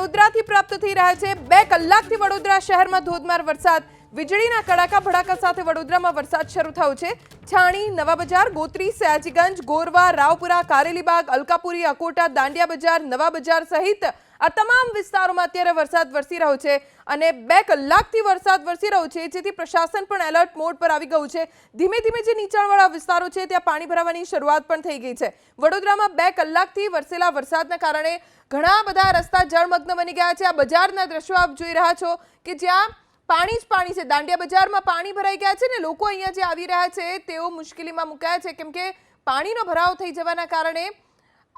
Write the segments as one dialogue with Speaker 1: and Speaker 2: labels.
Speaker 1: વડોદરાથી પ્રાપ્ત થઈ રહ્યા છે. બે કલાકથી વડોદરા શહેરમાં ધોધમાર વરસાદ. વીજળીના કડાકા ભડાકા સાથે વડોદરામાં વરસાદ શરૂ થયો છે. છાણી, નવા બજાર, ગોત્રી, સયાજીગંજ, ગોરવા, રાવપુરા, કારેલીબાગ, અલકાપુરી, અકોટા, દાંડિયા બજાર, નવા બજાર સહિત આ તમામ વિસ્તારોમાં અત્યારે વરસાદ વરસી રહ્યો છે અને બે કલાકથી વરસાદ વરસી રહ્યો છે, જેથી પ્રશાસન પણ એલર્ટ મોડ પર આવી ગયું છે. ધીમે ધીમે જે નીચાણવાળા વિસ્તારો છે, ત્યાં પાણી ભરાવાની શરૂઆત પણ થઈ ગઈ છે. વડોદરામાં બે કલાકથી વરસેલા વરસાદના કારણે ઘણા બધા રસ્તા જળમગ્ન બની ગયા છે. આ બજારના દ્રશ્યો આપ જોઈ રહ્યા છો કે જ્યાં પાણી જ પાણી છે. દાંડિયા બજારમાં પાણી ભરાઈ ગયા છે ને લોકો અહીંયા જે આવી રહ્યા છે, તેઓ મુશ્કેલીમાં મુકાયા છે. કેમ કે પાણીનો ભરાવ થઈ જવાના કારણે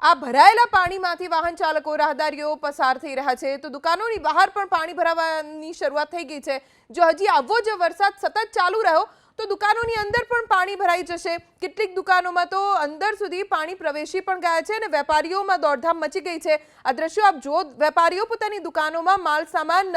Speaker 1: આ ભરાયેલા પાણીમાંથી વાહન ચાલકો રાહદારીઓ પસાર થઈ રહ્યા છે. તો દુકાનોની બહાર પણ પાણી ભરાવાની શરૂઆત થઈ ગઈ છે. જો હજી આવો જ વરસાદ સતત ચાલુ રહ્યો, તો દુકાનોની અંદર પણ પાણી ભરાઈ જશે. કેટલીક દુકાનોમાં તો અંદર સુધી પાણી પ્રવેશી પણ ગયા છે અને વેપારીઓમાં દોડધામ મચી ગઈ છે. આ દ્રશ્યો આપ જો વેપારીઓ પોતાની દુકાનોમાં માલ સામાન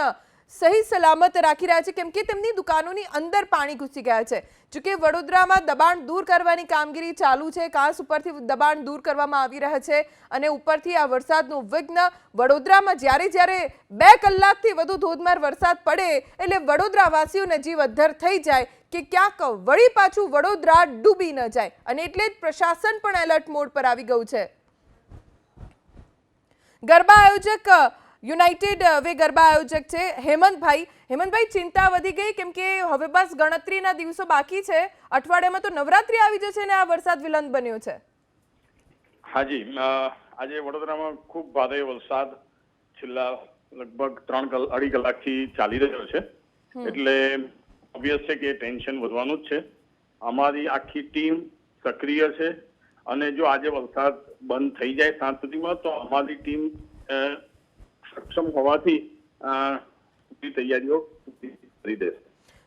Speaker 1: સહી સલામત રાખી રહ્યા છે, કેમ કે તેમની દુકાનોની અંદર પાણી ઘૂસી ગયા છે. જોકે વડોદરામાં દબાણ દૂર કરવાની કામગીરી ચાલુ છે, કાંસ ઉપરથી દબાણ દૂર કરવામાં આવી રહ્યા છે અને ઉપરથી આ વરસાદનું વિઘ્ન વડોદરામાં જ્યારે જ્યારે બે કલાકથી વધુ ધોધમાર વરસાદ પડે એટલે વડોદરાવાસીઓને જીવ અધ્ધર થઈ જાય કે ક્યાંક વળી પાછું વડોદરા ડૂબી ન જાય અને એટલે જ પ્રશાસન પણ એલર્ટ મોડ પર આવી ગયું છે. ગરબા આયોજક યુનાઇટેડ વે ગરબા આયોજક છે હેમંતભાઈ. હેમંતભાઈ ચિંતા વધી ગઈ કેમ કે હવે બસ ગણતરીના દિવસો બાકી છે. અઠવાડિયામાં તો નવરાત્રી આવી જશે ને આ વરસાદ વિલંબ બન્યો છે?
Speaker 2: હાજી આજે વડોદરામાં ખૂબ ભારે વરસાદ છેલ્લા લગભગ ત્રણ અઢી કલાકથી ચાલી રહ્યો છે. એટલે ઓબ્વિયસ છે કે ટેન્શન વધવાનું જ છે. અમારી આખી ટીમ સક્રિય છે અને જો આજે વરસાદ બંધ થઈ જાય સાંજ સુધીમાં તો અમારી ટીમ સક્ષમ હોવાથી તૈયારીઓ કરી દેશે.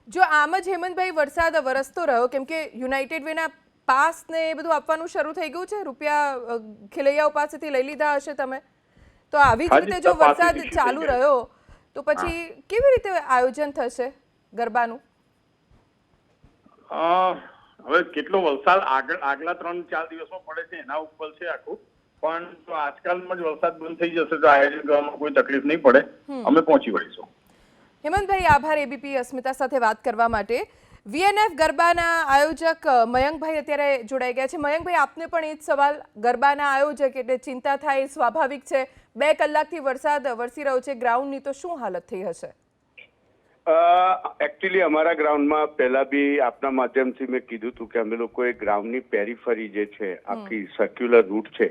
Speaker 1: જો આમ જ હેમંતભાઈ વરસાદ વરસતો રહ્યો કેમ કે યુનાઇટેડ વેના પાસ ને એ બધું આપવાનું શરૂ થઈ ગયું છે રૂપિયા ખેલૈયાઓ પાસેથી લઈ લીધા હશે તમે. તો આવી જ રીતે જો વરસાદ ચાલુ રહ્યો તો પછી કેવી રીતે આયોજન થશે ગરબાનું?
Speaker 2: હવે કેટલો વરસાદ આગળ આગલા ત્રણ ચાર દિવસમાં પડે છે એના ઉપર છે આખું. પણ જો આજકાલમાં જ વરસાદ બંધ થઈ જશે તો આયોજન કરવામાં કોઈ તકલીફ નહીં પડે. અમે પહોંચી વળીશું.
Speaker 1: હેમંતભાઈ આભાર એબીપી અસ્મિતા સાથે વાત કરવા માટે. વીએનએફ ગરબાના આયોજક મયંકભાઈ અત્યારે જોડાઈ ગયા છે. મયંકભાઈ આપને પણ એ જ સવાલ. ગરબાના આયોજક એટલે ચિંતા થાય સ્વાભાવિક છે. બે કલાકથી વરસાદ વરસી રહ્યો છે. ગ્રાઉન્ડની તો શું હાલત થઈ હશે?
Speaker 3: એકચ્યુઅલી અમારા ગ્રાઉન્ડમાં પહેલા બી આપના માધ્યમથી મેં કીધું હતું કે અમે લોકોએ ગ્રાઉન્ડની પેરીફરી જે છે આખી સર્ક્યુલર રૂટ છે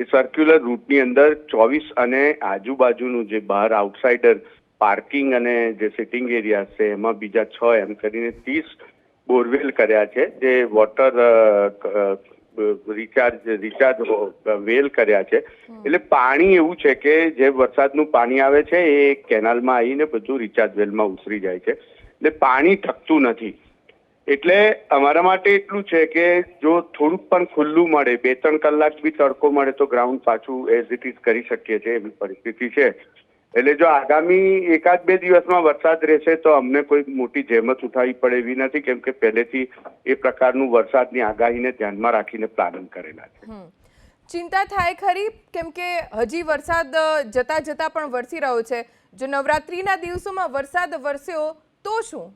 Speaker 3: એ સર્ક્યુલર રૂટની અંદર ચોવીસ અને આજુબાજુનું જે બહાર આઉટસાઇડર પાર્કિંગ અને જે સિટિંગ એરિયા છે એમાં બીજા છ એમ કરીને ત્રીસ બોરવેલ કર્યા છે જે વોટર રિચાર્જ રિચાર્જ વેલ કર્યા છે. એટલે પાણી એવું છે કે જે વરસાદનું પાણી આવે છે એ કેનાલમાં આવીને બધું રિચાર્જ વેલમાં ઉતરી જાય છે. એટલે પાણી ટકતું નથી. એટલે અમારા માટે એટલું છે કે જો થોડુંક પણ ખુલ્લું મળે, બે ત્રણ કલાક બી તડકો મળે તો ગ્રાઉન્ડ પાછું એઝ ઇટ ઇઝ કરી શકીએ છીએ એવી પરિસ્થિતિ છે. એટલે જો આગામી એકાદ બે દિવસમાં વરસાદ રહેશે તો અમને કોઈ મોટી જહેમત ઉઠાવી પડે એવી નથી, કેમ કે પહેલેથી એ પ્રકારનું વરસાદની આગાહીને ધ્યાનમાં રાખીને પ્લાનિંગ કરેલા છે.
Speaker 1: ચિંતા થાય ખરી, કેમ કે હજી વરસાદ જતા જતા પણ વરસી રહ્યો છે. જો નવરાત્રીના દિવસોમાં વરસાદ વરસ્યો તો શું?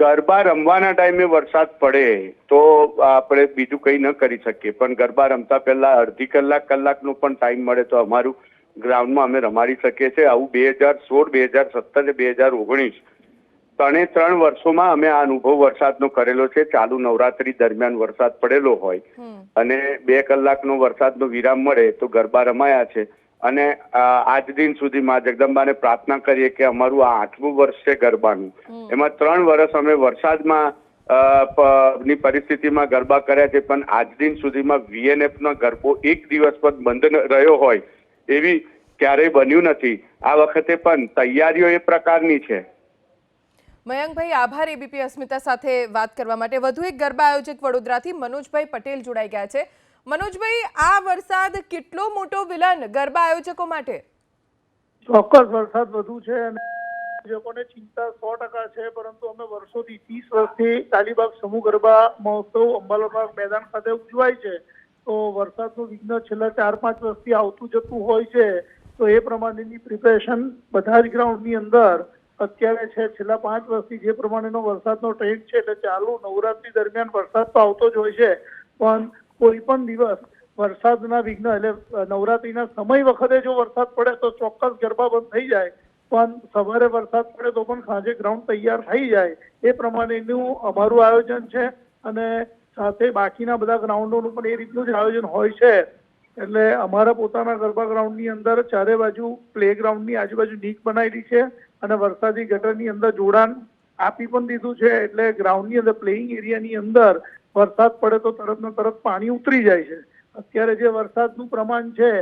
Speaker 3: ગરબા રમવાના ટાઈમે વરસાદ પડે તો આપણે બીજું કંઈ ન કરી શકીએ. પણ ગરબા રમતા પહેલા અડધી કલાક કલાકનો પણ ટાઈમ મળે તો અમારું ગ્રાઉન્ડમાં અમે રમાડી શકીએ છીએ. આવું બે હજાર સોળ બે હજાર સત્તર બે હજાર ઓગણીસ ત્રણે ત્રણ વર્ષોમાં અમે આ અનુભવ વરસાદનો કરેલો છે. ચાલુ નવરાત્રી દરમિયાન વરસાદ પડેલો હોય અને બે કલાકનો વરસાદનો વિરામ મળે તો ગરબા રમાયા છે. અને આજ દિન સુધી માં જગદંબાને પ્રાર્થના કરીએ કે અમારું આ આઠમું વર્ષ છે ગરબાનું. એમાં ત્રણ વર્ષ અમે વરસાદમાં ની પરિસ્થિતિમાં ગરબા કર્યા છે પણ આજ દિન સુધીમાં વીએનએફ નો ગરબો એક દિવસ પણ બંધ રહ્યો હોય એવી ક્યારેય બન્યું નથી. આ વખતે પણ તૈયારીઓ એ પ્રકારની છે.
Speaker 1: મયંકભાઈ આભાર એબીપી અસ્મિતા સાથે વાત કરવા માટે. વધુ એક ગરબા આયોજક વડોદરાથી મનોજભાઈ પટેલ જોડાઈ ગયા છે. મનોજભાઈ, આ વરસાદ કેટલો મોટો વિલન ગરબા આયોજકો માટે?
Speaker 4: ચોક્કસ વરસાદ વધુ છે અને આયોજકોને ચિંતા સો ટકા છે, પરંતુ અમે વર્ષોથી ત્રીસ વર્ષથી તાલીબાગ સમૂહ ગરબા મહોત્સવ અંબાલાબાગ મેદાન ખાતે ઉજવાય છે. તો વરસાદનું વિઘ્ન છેલ્લા ચાર પાંચ વર્ષથી આવતું જતું હોય છે, તો એ પ્રમાણેની પ્રિપેરેશન બધા જ ગ્રાઉન્ડની અંદર અત્યારે છે. છેલ્લા પાંચ વર્ષથી જે પ્રમાણેનો વરસાદનો ટ્રેન્ડ છે, એટલે ચાલુ નવરાત્રી દરમિયાન વરસાદ તો આવતો જ હોય છે, પણ કોઈ પણ દિવસ વરસાદના વિઘ્ન એટલે નવરાત્રીના સમય વખતે જો વરસાદ પડે તો ચોક્કસ ગરબા બંધ થઈ જાય. પણ સવારે વરસાદ પડે તો પણ સાંજે ગ્રાઉન્ડ તૈયાર થઈ જાય. એ પ્રમાણેનું અમારું આયોજન છે અને સાથે બાકીના બધા ગ્રાઉન્ડોનું પણ એ રીતનું જ આયોજન હોય છે. એટલે અમારા પોતાના ગરબા ગ્રાઉન્ડની અંદર ચારે બાજુ પ્લે ગ્રાઉન્ડની આજુબાજુ નીક બનાવેલી છે અને વરસાદી ગટરની અંદર જોડાણ આપી પણ દીધું છે એટલે ગ્રાઉન્ડની અંદર પ્લેઇંગ એરિયાની અંદર વરસાદ પડે તો તરત ને તરત પાણી ઉતરી જાય છે. અત્યારે જે વરસાદનું પ્રમાણ છે,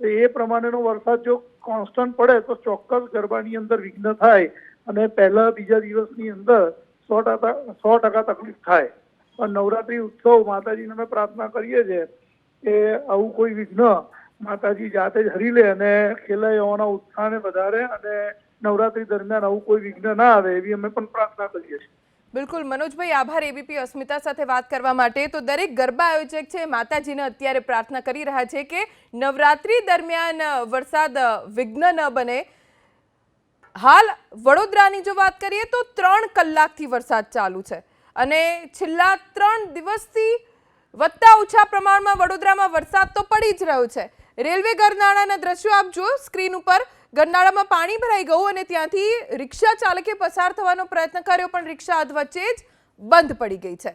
Speaker 4: તો એ પ્રમાણેનો વરસાદ જો કોન્સ્ટન્ટ પડે તો ચોક્કસ ગરબાની અંદર વિઘ્ન થાય અને પહેલા બીજા દિવસની અંદર સો ટકા સો ટકા તકલીફ થાય. પણ નવરાત્રી ઉત્સવ માતાજીને અમે પ્રાર્થના કરીએ છીએ કે આવું કોઈ વિઘ્ન માતાજી જાતે જ હરી લે અને ખેલૈયાઓના ઉત્સાહને વધારે અને નવરાત્રી દરમિયાન આવું કોઈ વિઘ્ન ના આવે એવી અમે પણ પ્રાર્થના કરીએ છીએ.
Speaker 1: બિલકુલ. મનોજભાઈ, આભાર એબીપી અસ્મિતા સાથે વાત કરવા માટે. તો દરેક ગરબા આયોજક છે, માતાજીને અત્યારે પ્રાર્થના કરી રહ્યા છે કે નવરાત્રી દરમિયાન વરસાદ વિઘ્ન ન બને. હાલ વડોદરાની જો વાત કરીએ તો ત્રણ કલાકથી વરસાદ ચાલુ છે અને છેલ્લા ત્રણ દિવસથી વધતા ઓછા પ્રમાણમાં વડોદરામાં વરસાદ તો પડી જ રહ્યો છે. રેલવે ગરનાળાના દ્રશ્યો આપ જો સ્ક્રીન ઉપર. ગરનાળામાં પાણી ભરાઈ ગયું અને ત્યાંથી રિક્ષા ચાલકે પસાર થવાનો પ્રયત્ન કર્યો, પણ રિક્ષા અધ વચ્ચે જ બંધ પડી ગઈ છે.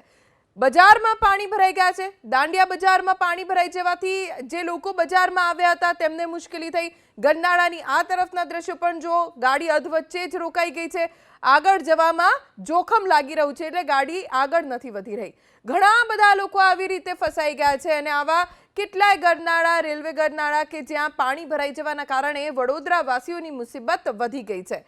Speaker 1: બજારમાં પાણી ભરાઈ ગયા છે. દાંડિયા બજારમાં પાણી ભરાઈ જવાથી જે લોકો બજારમાં આવ્યા હતા, તેમને મુશ્કેલી થઈ. ગરનાળાની આ તરફના દ્રશ્યો પણ જો ગાડી અધ વચ્ચે જ રોકાઈ ગઈ છે. આગળ જવામાં જોખમ લાગી રહ્યું છે, એટલે ગાડી આગળ નથી વધી રહી. ઘણા બધા લોકો આવી રીતે ફસાઈ ગયા છે અને આવા કેટલાય ગરનાળા, રેલવે ગરનાળા કે જ્યાં પાણી ભરાઈ જવાના કારણે વડોદરા વાસીઓની મુસીબત વધી ગઈ છે.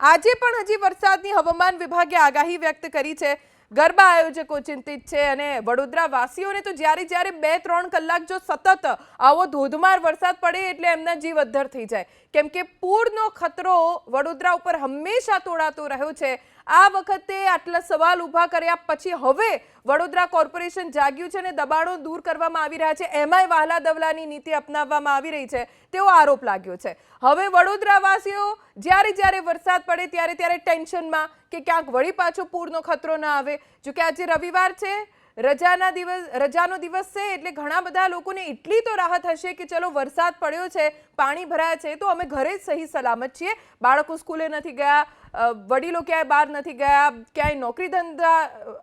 Speaker 1: આજે પણ હજી વરસાદની હવામાન વિભાગે આગાહી વ્યક્ત કરી છે. ગરબા આયોજકો ચિંતિત છે અને વડોદરા વાસીઓને તો જ્યારે જ્યારે બે ત્રણ કલાક જો સતત આવો ધોધમાર વરસાદ પડે એટલે એમના જીવ અદ્ધર થઈ જાય. કેમ કે પૂરનો ખતરો વડોદરા ઉપર હંમેશા તોડાતો રહ્યો છે આ વખતે આટલા સવાલ ઊભા કર્યા, પછી હવે વડોદરા કોર્પોરેશન જાગ્યું છે અને દબાણો દૂર કરવામાં આવી રહ્યા છે. એમાંય વહાલા દવલાની નીતિ અપનાવવામાં આવી રહી છે. તેવો આરોપ લાગ્યો છે. હવે વડોદરાવાસીઓ જ્યારે જ્યારે વરસાદ પડે ત્યારે ત્યારે ટેન્શનમાં કે ક્યાંક વળી પાછો પૂરનો ખતરો ના આવે. જો કે આજે રવિવાર છે રજાના દિવસ રજાનો દિવસ છે એટલે ઘણા બધા લોકોને એટલી તો રાહત હશે કે ચલો વરસાદ પડ્યો છે, પાણી ભરાયા છે, તો અમે ઘરે જ સહી સલામત છીએ. બાળકો સ્કૂલે નથી ગયા વડીલો ક્યાંય બહાર નથી ગયા, ક્યાંય નોકરી ધંધા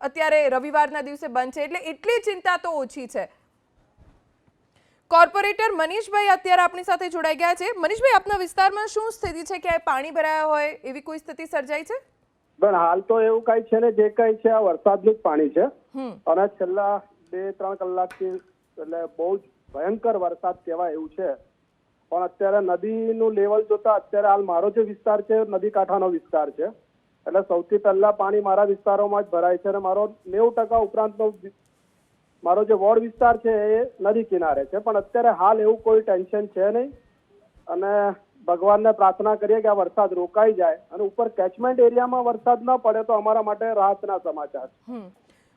Speaker 1: અત્યારે રવિવારના દિવસે બંધ છે, એટલે એટલી ચિંતા તો ઓછી છે. કોર્પોરેટર મનીષભાઈ અત્યારે આપણી સાથે જોડાઈ ગયા છે. મનીષભાઈ, આપના વિસ્તારમાં શું સ્થિતિ છે? ક્યાંય પાણી ભરાયા હોય, એવી કોઈ સ્થિતિ સર્જાઈ છે?
Speaker 5: પણ હાલ તો એવું કઈ છે ને, જે કઈ છે, આ વરસાદનું જ પાણી છે. અને છેલ્લા બે ત્રણ કલાકથી એટલે બહુ જ ભયંકર વરસાદ કહેવાય એવું છે. પણ અત્યારે નદીનું લેવલ જોતા અત્યારે હાલ મારો જે વિસ્તાર છે નદી કાંઠાનો વિસ્તાર છે. એટલે સૌથી પહેલા પાણી મારા વિસ્તારોમાં જ ભરાય છે અને મારો નેવું ટકા ઉપરાંતનો મારો જે વોર્ડ વિસ્તાર છે એ નદી કિનારે છે. પણ અત્યારે હાલ એવું કોઈ ટેન્શન છે નહીં. અને ભગવાનને પ્રાર્થના કરીએ કે આ વરસાદ રોકાઈ જાય અને ઉપર કેચમેન્ટ એરિયામાં વરસાદ ન પડે તો અમારા માટે રાહતના સમાચાર છે.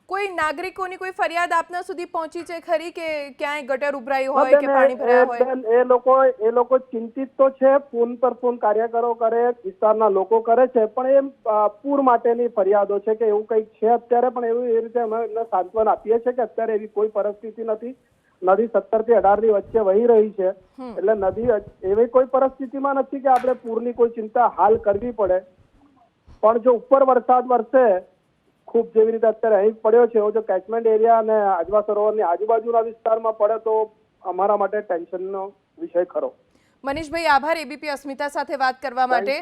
Speaker 1: કોઈ નાગરિકોની કોઈ ફરિયાદ આપના સુધી પહોંચી છે ખરી કે ક્યાંય ગટર ઉભરાઈ હોય કે પાણી ભરાયા હોય?
Speaker 5: એ લોકો એ લોકો ચિંતિત તો છે ફોન પર ફોન કાર્યકરો કરે વિસ્તારના લોકો કરે છે પણ એ પૂર માટેની ફરિયાદો છે કે એવું કંઈક છે અત્યારે પણ એવું એ રીતે અમે એમને સાંત્વન આપીએ છીએ કે અત્યારે એવી કોઈ પરિસ્થિતિ નથી. નદી સત્તરથી અઢારની વચ્ચે વહી રહી છે એટલે નદી એવી કોઈ પરિસ્થિતિમાં નથી કે આપણે પૂરની કોઈ ચિંતા હાલ કરવી પડે. પણ જો ઉપર વરસાદ વરસે ખૂબ જેવી રીતે અત્યારે અહીં પડ્યો છે. એવો જો કેચમેન્ટ એરિયા અને આજવા સરોવરની આજુબાજુના વિસ્તારમાં પડે તો અમારા માટે ટેન્શનનો વિષય ખરો.
Speaker 1: મનીષભાઈ આભાર. એબીપી અસ્મિતા સાથે વાત કરવા માટે.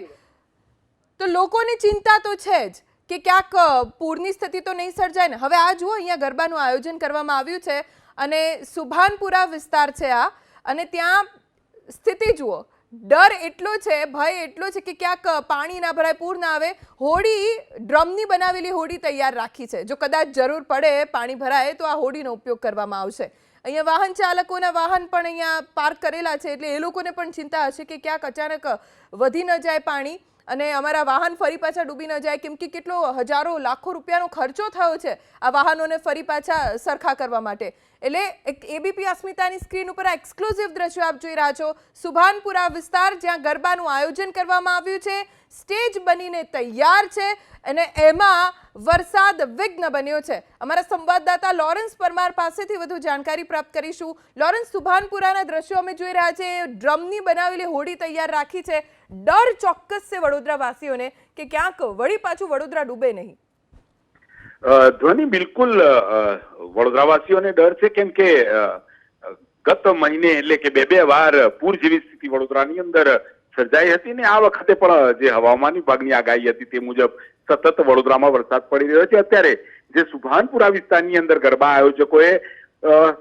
Speaker 1: તો લોકોની ચિંતા તો છે જ કે ક્યાંક પૂરની સ્થિતિ તો નહીં સર્જાય ને. હવે આ જુઓ અહીંયા ગરબાનું આયોજન કરવામાં આવ્યું છે અને સુભાનપુરા વિસ્તાર છે આ. અને ત્યાં સ્થિતિ જુઓ. ડર એટલો છે, ભય એટલો છે કે ક્યાંક પાણી ના ભરાય, પૂર ના આવે. હોડી ડ્રમની બનાવેલી હોડી તૈયાર રાખી છે. જો કદાચ જરૂર પડે, પાણી ભરાય, તો આ હોડીનો ઉપયોગ કરવામાં આવશે. અહીંયા વાહન ચાલકોના વાહન પણ અહીંયા પાર્ક કરેલા છે, એટલે એ લોકોને પણ ચિંતા હશે કે ક્યાંક અચાનક વધી ન જાય પાણી. અને અમારા વાહન ફરી પાછા ડૂબી ન જાય. કેમ કે કેટલો હજારો, લાખો રૂપિયાનો ખર્ચો થયો છે આ વાહનોને ફરી પાછા સરખા કરવા માટે. એટલે એબીપી અસ્મિતાની સ્ક્રીન ઉપર એક્સક્લુઝિવ દ્રશ્યો આપ જોઈ રહ્યા છો. સુભાનપુરા વિસ્તાર જ્યાં ગરબાનું આયોજન કરવામાં આવ્યું છે. સ્ટેજ બનીને તૈયાર છે અને એમાં વરસાદ વિઘ્ન બન્યો છે. અમારા સંવાદદાતા લોરેન્સ પરમાર પાસેથી વધુ જાણકારી પ્રાપ્ત કરીશું. લોરેન્સ, સુભાનપુરાના દ્રશ્યો અમે જોઈ રહ્યા છે ડ્રમની બનાવેલી હોડી તૈયાર રાખી છે. ડર ચોક્કસ છે વડોદરાવાસીઓને કે ક્યાંક વળી પાછું વડોદરા ડૂબે નહીં.
Speaker 6: ધ્વનિ બિલકુલ વડોદરાવાસીઓને ડર છે, કેમ કે ગત મહિને એટલે કે બે બે વાર પૂર જેવી સ્થિતિ વડોદરાની અંદર સર્જાઈ હતી ને આ વખતે પણ જે હવામાન વિભાગની આગાહી હતી તે મુજબ સતત વડોદરામાં વરસાદ પડી રહ્યો છે. અત્યારે જે સુભાનપુરા વિસ્તારની અંદર ગરબા આયોજકોએ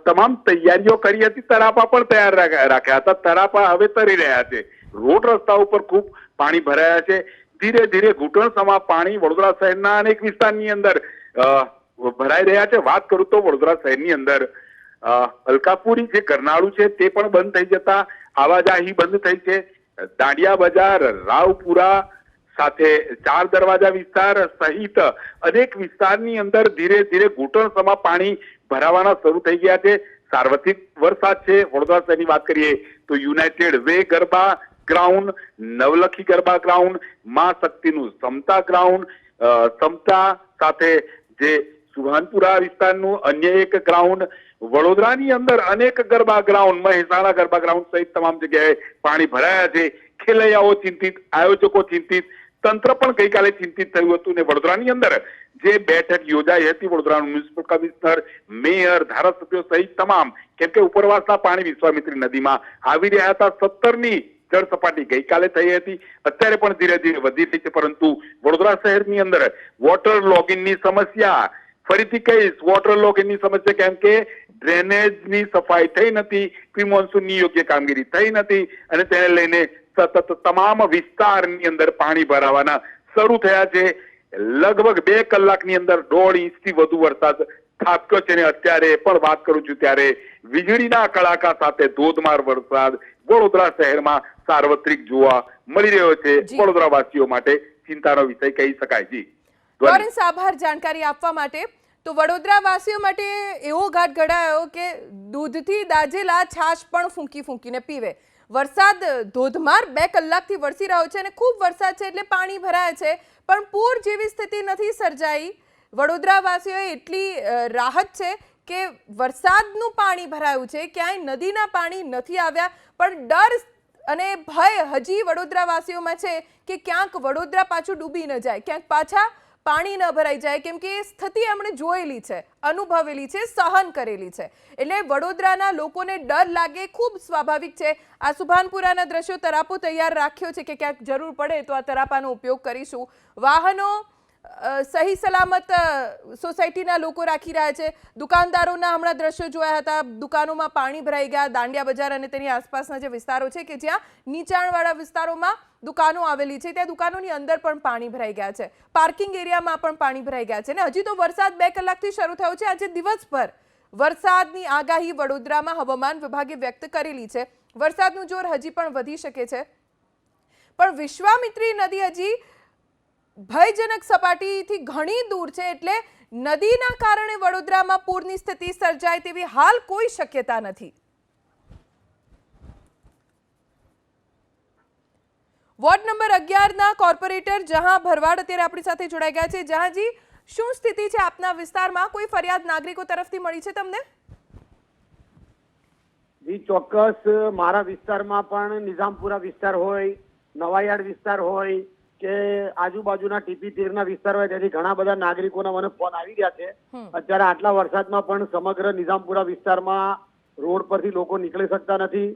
Speaker 6: તમામ તૈયારીઓ કરી હતી, તરાપા પણ તૈયાર રાખ- રાખ્યા હતા. તરાપા હવે તરી રહ્યા છે. રોડ રસ્તા ઉપર ખૂબ પાણી ભરાયા છે. ધીરે ધીરે ઘૂંટણ સમા પાણી વડોદરા શહેરના અનેક વિસ્તારની અંદર ભરાઈ રહ્યા છે. વાત કરું તો વડોદરા શહેરની અંદર. અલકાપુરી જે કરનાળું છે તે પણ બંધ થઈ જતા આવાજાહી બંધ થઈ છે. દાંડિયા બજાર, રાવપુરા સાથે ચાર દરવાજા વિસ્તાર સહિત અનેક વિસ્તારની અંદર ધીરે ધીરે ઘૂંટણ સમા પાણી ભરાવાના શરૂ થઈ ગયા છે. સાર્વત્રિક વરસાદ છે. વડોદરા શહેરની વાત કરીએ તો united way garba ground, Navlakhi garba ground, Maa શક્તિનું સમતા ગ્રાઉન્ડ સમતા સાથે જે સુભાનપુરા વિસ્તારનું અન્ય એક ગ્રાઉન્ડ, વડોદરાની અંદર અનેક ગરબા ગ્રાઉન્ડ, મહેસાણા ગરબા ગ્રાઉન્ડ સહિત તમામ જગ્યાએ પાણી ભરાયા છે. ખેલૈયાઓ ચિંતિત, આયોજકો ચિંતિત, તંત્ર પણ ગઈકાલે ચિંતિત થયું હતું ને વડોદરાની અંદર જે બેઠક યોજાઈ હતી, વડોદરાનું મ્યુનિસિપલ કમિશનર, મેયર, ધારાસભ્યો સહિત તમામ, કેમ કે ઉપરવાસના પાણી વિશ્વામિત્રી નદીમાં આવી રહ્યા હતા. સત્તરની જળ સપાટી ગઈકાલે થઈ હતી. અત્યારે પણ ધીરે ધીરે વધી રહી છે, પરંતુ વડોદરા શહેરની અંદર વોટર લોગિનની સમસ્યા. ફરીથી કહીશ વોટર લોગિનની સમસ્યા કેમ કે ડ્રેનેજની સફાઈ થઈ નથી પ્રી મોન્સૂનની યોગ્ય કામગીરી થઈ નથી, અને તેને લઈને સતત તમામ વિસ્તારની અંદર પાણી ભરાવાના શરૂ થયા છે. લગભગ બે કલાકની અંદર દોઢ ઇંચથી વધુ વરસાદ ખાબક્યો છે, અને અત્યારે પણ વાત કરું છું, ત્યારે વીજળીના કડાકા સાથે ધોધમાર વરસાદ વડોદરા શહેરમાં સાર્વત્રિક જોવા મળી રહ્યો છે. વડોદરાવાસીઓ માટે ચિંતાનો વિષય કહી શકાય. જી.
Speaker 1: લોરેન્સ આભાર જાણકારી આપવા માટે. તો વડોદરાવાસીઓ માટે એવો ઘાટ ઘડાયો કે દૂધથી દાજેલા છાશ પણ ફૂંકી ફૂંકીને પીવે. વરસાદ ધોધમાર બે કલાકથી વરસી રહ્યો છે અને ખૂબ વરસાદ છે એટલે પાણી ભરાય છે. પણ પૂર જેવી સ્થિતિ નથી સર્જાઈ. વડોદરાવાસીઓએ એટલી રાહત છે કે વરસાદનું પાણી ભરાયું છે, ક્યાંય નદીના પાણી નથી આવ્યા, પણ ડર અને ભય હજી વડોદરાવાસીઓમાં છે કે ક્યાંક વડોદરા પાછું ડૂબી ન જાય, ક્યાંક પાછા પાણી ન ભરાઈ જાય, કેમ કે એ સ્થિતિ એમણે જોયેલી છે, અનુભવેલી છે, સહન કરેલી છે. એટલે વડોદરાના લોકોને ડર લાગે, ખૂબ સ્વાભાવિક છે. આ સુભાનપુરાના દ્રશ્યો તરાપો તૈયાર રાખ્યો છે કે ક્યાંક જરૂર પડે તો આ તરાપાનો ઉપયોગ કરીશું. વાહનો સહી સલામત સોસાયટીના લોકો રાખી રહ્યા છે. દુકાનદારોના હમણાં દ્રશ્યો જોયા હતા. દુકાનોમાં પાણી ભરાઈ ગયા, દાંડિયા બજાર અને તેની આસપાસના જે વિસ્તારો છે કે જ્યાં નીચાણવાળા વિસ્તારોમાં દુકાનો આવેલી છે, ત્યાં દુકાનોની અંદર પણ પાણી ભરાઈ ગયા છે. પાર્કિંગ એરિયામાં પણ પાણી ભરાઈ ગયા છે. અને હજી તો વરસાદ બે કલાકથી શરૂ થયો છે. આજે દિવસભર વરસાદની આગાહી વડોદરામાં હવામાન વિભાગે વ્યક્ત કરેલી છે. વરસાદનું જોર હજી પણ વધી શકે છે. પણ વિશ્વામિત્રી નદી હજી ભયજનક સપાટીથી ઘણી દૂર છે એટલે નદીના કારણે વડોદરામાં પૂરની સ્થિતિ સર્જાય તેવી હાલ કોઈ શક્યતા નથી. વોર્ડ નંબર અગિયારના કોર્પોરેટર જહાં ભરવાડ અત્યારે આપણી સાથે જોડાઈ ગયા છે. જહાંજી, શું સ્થિતિ છે આપના વિસ્તારમાં? કોઈ ફરિયાદ નાગરિકો તરફથી મળી છે તમને?
Speaker 7: જી, ચોક્કસ. મારા વિસ્તારમાં પણ નિઝામપુરા વિસ્તાર હોય નવાયાર્ડ વિસ્તાર હોય કે આજુબાજુના ટીપી તીરના વિસ્તાર હોય તેથી ઘણા બધા નાગરિકોના મને ફોન આવી રહ્યા છે. અત્યારે આટલા વરસાદમાં પણ સમગ્ર નિઝામપુરા વિસ્તારમાં રોડ પરથી લોકો નીકળી શકતા નથી.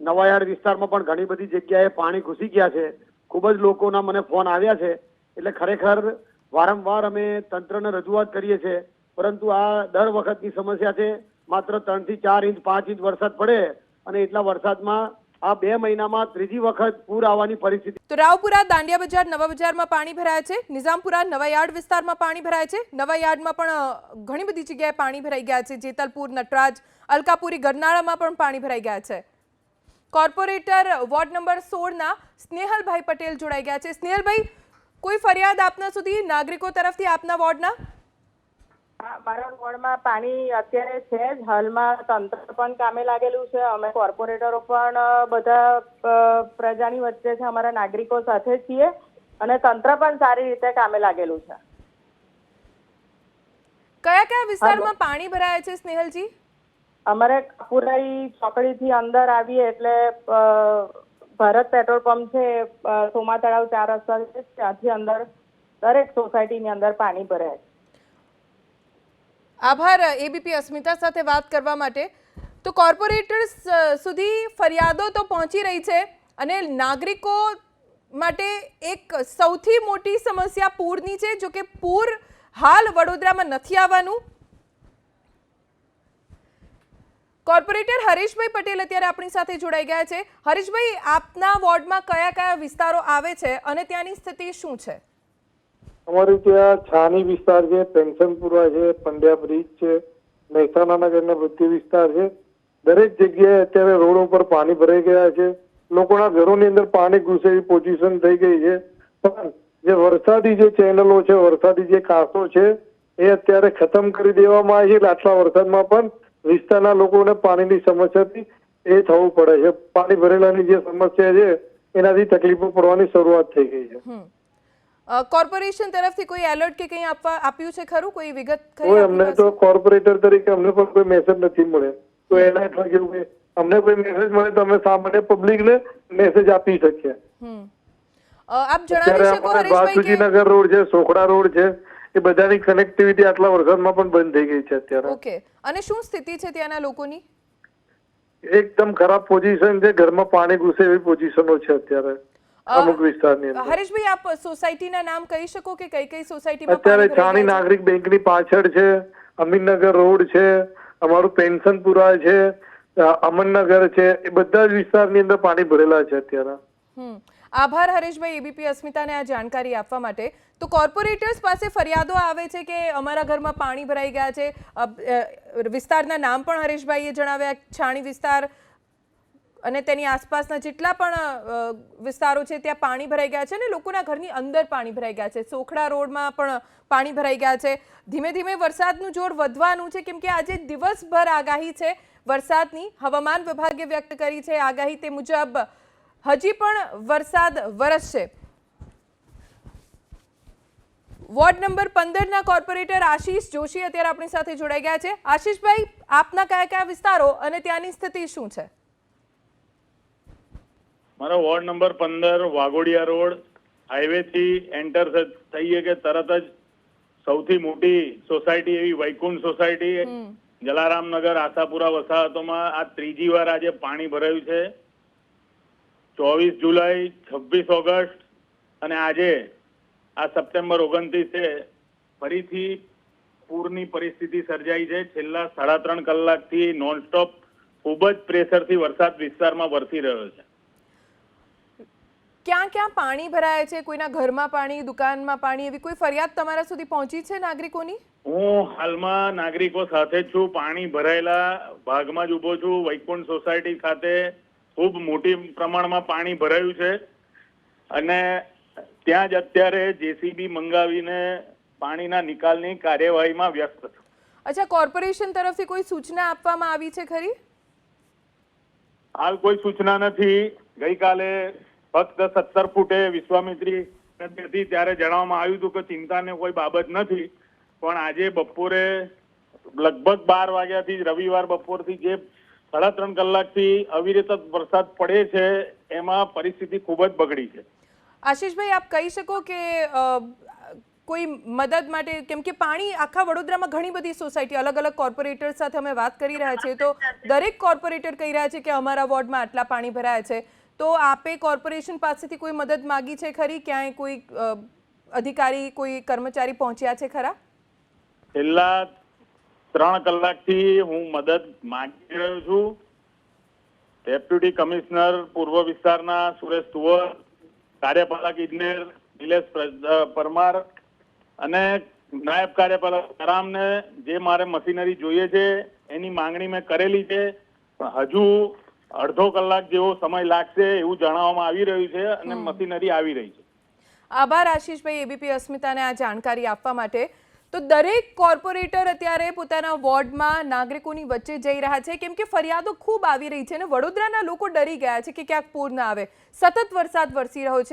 Speaker 7: નવાયાર્ડ વિસ્તારમાં પણ ઘણી બધી જગ્યાએ પાણી ઘૂસી ગયા છે. ખૂબ જ લોકોના મને ફોન આવ્યા છે. એટલે ખરેખર વારંવાર અમે તંત્રને રજૂઆત કરીએ છીએ. પરંતુ આ દર વખતની સમસ્યા છે. માત્ર ત્રણથી ચાર ઇંચ પાંચ ઇંચ વરસાદ પડે અને એટલા વરસાદમાં આ બે મહિનામાં ત્રીજી વખત પૂર આવવાની પરિસ્થિતિ.
Speaker 1: તો રાવપુરા, દાંડિયા બજાર, નવા બજારમાં પાણી ભરાયા છે. નિઝામપુરા નવાયાર્ડ વિસ્તારમાં પાણી ભરાય છે. નવાયાર્ડમાં પણ ઘણી બધી જગ્યાએ પાણી ભરાઈ ગયા છે. જેતલપુર, નટરાજ, અલકાપુરી, ગરનાળામાં પણ પાણી ભરાઈ ગયા છે. કોર્પોરેટર વોર્ડ નંબર સોળના સ્નેહલભાઈ પટેલ જોડાઈ ગયા છે. સ્નેહલભાઈ, કોઈ ફરિયાદ આપના સુધી નાગરિકો તરફથી આપના વોર્ડના?
Speaker 8: મારા વોર્ડમાં પાણી અત્યારે છે જ. હાલમાં તંત્ર પણ કામે લાગેલું છે. અમે કોર્પોરેટરો પણ બધા પ્રજાની વચ્ચે છે. અમારા નાગરિકો સાથે છીએ અને તંત્ર પણ સારી રીતે કામે લાગેલું છે.
Speaker 1: કયા કયા વિસ્તારમાં પાણી ભરાયા છે સ્નેહલજી?
Speaker 8: અમારે કપુરાઈ ચોકડીથી અંદર આવીએ એટલે ભારત પેટ્રોલ પંપ છે સોમા તળાવ ચાર રસ્તા છે. ત્યાંથી અંદર દરેક સોસાયટીની અંદર પાણી ભરાય છે.
Speaker 1: આભાર એબીપી અસ્મિતા સાથે વાત કરવા માટે. તો કોર્પોરેટર્સ સુધી ફરિયાદો તો પહોંચી રહી છે અને નાગરિકો માટે એક સૌથી મોટી સમસ્યા પૂરની છે, જો કે પૂર હાલ વડોદરામાં નથી આવવાનું. કોર્પોરેટર હરીશભાઈ પટેલ અત્યારે આપણી સાથે જોડાઈ ગયા છે. હરીશભાઈ, આપના વોર્ડમાં કયા કયા વિસ્તારો આવે છે અને ત્યાંની સ્થિતિ શું છે?
Speaker 9: અમારે ત્યાં છાની વિસ્તાર છે, પેન્શનપુરા છે, પંડ્યા બ્રિજ છે મહેસાણા નગરના વૃદ્ધિ વિસ્તાર છે. દરેક જગ્યાએ અત્યારે રોડ ઉપર પાણી ભરાઈ ગયા છે. લોકોના ઘરોની અંદર પાણી ઘૂસે પોઝિશન થઈ ગઈ છે. પણ જે વરસાદી જે ચેનલો છે, વરસાદી જે કાંસો છે, એ અત્યારે ખતમ કરી દેવામાં આવી છે. એટલે આટલા વરસાદમાં પણ વિસ્તારના લોકોને પાણીની સમસ્યાથી એ થવું પડે છે. પાણી ભરેલાની જે સમસ્યા છે, એનાથી તકલીફો પડવાની શરૂઆત થઈ ગઈ છે.
Speaker 1: કોર્પોરેશન તરફથી કોઈ એલર્ટ કે કંઈ આપવા આપ્યું છે ખરું? કોઈ વિગત
Speaker 9: કોઈ અમને તો કોર્પોરેટર તરીકે અમને પણ કોઈ મેસેજ નથી મળે તો એના હેઠળ કેવું કે અમને કોઈ મેસેજ મળે તો અમે સામાન્ય પબ્લિકને મેસેજ આપી શકીએ.
Speaker 1: આપ જણાવી શકો હરીશભાઈ કે
Speaker 9: વાસુજીનગર રોડ છે સોખડા રોડ છે એ બધાની કનેક્ટિવિટી આટલા વરસાદમાં પણ બંધ થઈ ગઈ છે અત્યારે.
Speaker 1: ઓકે. અને શું સ્થિતિ છે ત્યાંના લોકોની?
Speaker 9: એકદમ ખરાબ પોઝિશન છે ઘરમાં પાણી ઘૂસે એવી પોઝિશનો છે અત્યારે. અમુક વિસ્તારની અંદર.
Speaker 1: હરેશભાઈ આપ સોસાયટીના નામ કહી શકો કે કઈ કઈ સોસાયટીમાં
Speaker 9: અત્યારે
Speaker 1: છે?
Speaker 9: નાગરિક બેંકની પાછળ છે અમીનનગર રોડ છે અમારું પેન્શનપુરા છે અમનનગર છે એ બધા જ વિસ્તારની અંદર પાણી ભરેલા છે અત્યારે.
Speaker 1: હમ. આભાર હરેશભાઈ એબીપી અસ્મિતાને આ જાણકારી આપવા માટે. તો કોર્પોરેટર્સ પાસે ફરિયાદો આવે છે કે અમારા ઘરમાં પાણી ભરાઈ ગયા છે? વિસ્તારના નામ પણ હરેશભાઈએ જણાવ્યા. છાણી વિસ્તાર અને તેની આસપાસના જેટલા પણ વિસ્તારો છે, ત્યાં પાણી ભરાઈ ગયા છે અને લોકોના ઘરની અંદર પાણી ભરાઈ ગયા છે. સોખડા રોડમાં પણ પાણી ભરાઈ ગયા છે. ધીમે ધીમે વરસાદનું જોર વધવાનું છે, કેમ કે આજે દિવસભર આગાહી છે વરસાદની. હવામાન વિભાગે વ્યક્ત કરી છે આગાહી તે મુજબ હજી પણ વરસાદ વરસશે. વોર્ડ નંબર પંદરના કોર્પોરેટર આશીષ જોશી અત્યારે આપણી સાથે જોડાઈ ગયા છે. આશીષભાઈ, આપના કયા કયા વિસ્તારો અને ત્યાંની સ્થિતિ શું છે?
Speaker 2: મારો વોર્ડ નંબર પંદર વાઘોડિયા રોડ હાઈવે થી એન્ટર થઈએ કે તરત જ સૌથી મોટી સોસાયટી એવી વૈકુંઠ સોસાયટી જલારામનગર આશાપુરા વસાહતોમાં આ ત્રીજી વાર આજે પાણી ભરાયું છે. ચોવીસ જુલાઈ છવ્વીસ ઓગસ્ટ અને આજે આ સપ્ટેમ્બર ઓગણત્રીસે ફરીથી પૂરની પરિસ્થિતિ સર્જાઈ છે. છેલ્લા સાડા ત્રણ કલાકથી નોનસ્ટોપ ખૂબ જ પ્રેશરથી વરસાદ વિસ્તારમાં વરસી રહ્યો છે.
Speaker 1: ક્યાં ક્યાં પાણી ભરાય છે? કોઈના ઘરમાં પાણી દુકાનમાં પાણી એવી કોઈ ફરિયાદ તમારા સુધી પહોંચી છે નાગરિકોની?
Speaker 2: હું હાલમાં નાગરિકો સાથે જ છું. પાણી ભરાયેલા ભાગમાં જ ઊભો છું. વૈકુંઠ સોસાયટી ખાતે ખૂબ મોટી પ્રમાણમાં પાણી ભરાયું છે. અને ત્યાં જ અત્યારે જેસીબી મંગાવીને પાણીના નિકાલની કાર્યવાહીમાં વ્યસ્ત છું.
Speaker 1: અચ્છા કોર્પોરેશન તરફથી કોઈ સૂચના આપવામાં આવી છે ખરી?
Speaker 2: હાલ કોઈ સૂચના નથી. ગઈકાલે ફક્ત સત્તર ફૂટે વિશ્વામિત્રી હતી ત્યારે જણાવવામાં આવ્યું હતું કે ચિંતાને કોઈ બાબત નથી, પણ આજે બપોરે લગભગ બાર વાગ્યાથી રવિવાર બપોરથી જે સાડા ત્રણ કલાકથી અવિરત વરસાદ પડે છે, એમાં પરિસ્થિતિ ખૂબ જ બગડી છે.
Speaker 1: આશીષભાઈ, આપ કહી શકો કે કોઈ મદદ માટે, કેમ કે પાણી આખા વડોદરામાં ઘણી બધી સોસાયટી અલગ અલગ કોર્પોરેટર સાથે અમે વાત કરી રહ્યા છીએ, તો દરેક કોર્પોરેટર કહી રહ્યા છે કે અમારા વોર્ડમાં આટલા પાણી ભરાયા છે. તો આપે કોર્પોરેશન પાસેથી કોઈ મદદ માગી છે ખરી? ક્યાંય કોઈ અધિકારી, કોઈ કર્મચારી પહોંચ્યા છે ખરા?
Speaker 2: છેલ્લા ત્રણ કલાકથી હું મદદ માગી રહ્યો છું. ડેપ્યુટી કમિશનર, પૂર્વ વિસ્તારના સુરેશ તુવર, કાર્યપાલક ઇજનેર, નિલેશ પરમાર અને નાયબ કાર્યપાલક રામને જે મારે મશીનરી જોઈએ છે, એની માંગણી મેં કરેલી છે. પણ હજુ અડધો કલાક જેવો સમય લાગશે એવું જણાવવામાં આવી રહ્યું છે અને મશીનરી આવી રહી છે.
Speaker 1: આભાર આશીષભાઈ એબીપી અસ્મિતાને આ જાણકારી આપવા માટે. તો દરેક કોર્પોરેટર અત્યારે પોતાના વોર્ડમાં નાગરિકોની વચ્ચે જઈ રહ્યા છે. કેમ કે ફરિયાદો ખૂબ આવી રહી છે અને વડોદરાના લોકો ડરી ગયા છે કે ક્યાંક પૂર ના આવે. સતત વરસાદ વરસી રહ્યો છે.